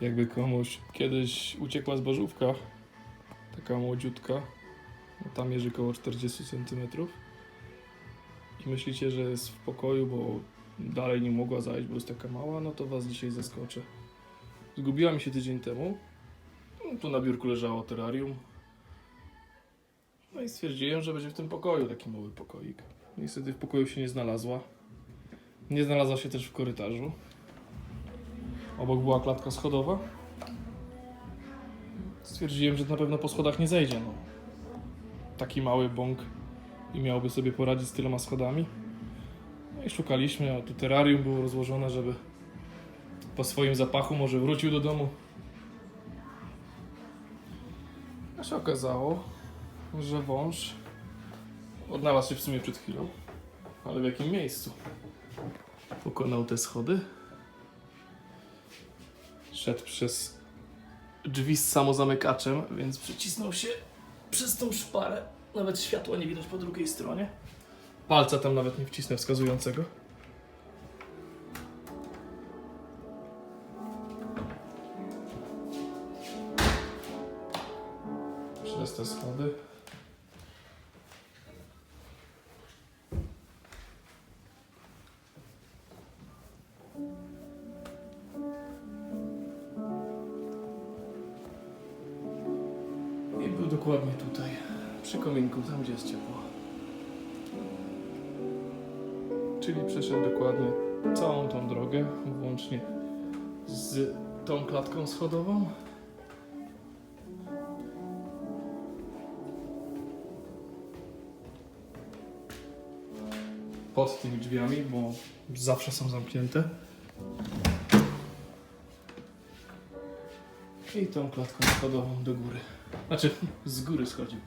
Jakby komuś kiedyś uciekła zbożówka, taka młodziutka, no tam mierzy około 40 cm i myślicie, że jest w pokoju, bo dalej nie mogła zajść, bo jest taka mała, no to was dzisiaj zaskoczę. Zgubiła mi się tydzień temu. No, tu na biurku leżało terrarium. No i stwierdziłem, że będzie w tym pokoju taki mały pokoik. Niestety w pokoju się nie znalazła. Nie znalazła się też w korytarzu. Obok była klatka schodowa. Stwierdziłem, że na pewno po schodach nie zejdzie. No. Taki mały bąk i miałby sobie poradzić z tyloma schodami. No i szukaliśmy, a tu terrarium było rozłożone, żeby po swoim zapachu może wrócił do domu. A się okazało, że wąż odnalazł się w sumie przed chwilą, ale w jakim miejscu? Pokonał te schody, szedł przez drzwi z samozamykaczem, więc przycisnął się przez tą szparę. Nawet światła nie widać po drugiej stronie. Palca tam nawet nie wcisnę wskazującego. Przez te schody. Dokładnie tutaj, przy kominku, tam gdzie jest ciepło. Czyli przeszedł dokładnie całą tą drogę, włącznie z tą klatką schodową. Pod tymi drzwiami, bo zawsze są zamknięte. I tą klatką schodową do góry. Znaczy, z góry schodził.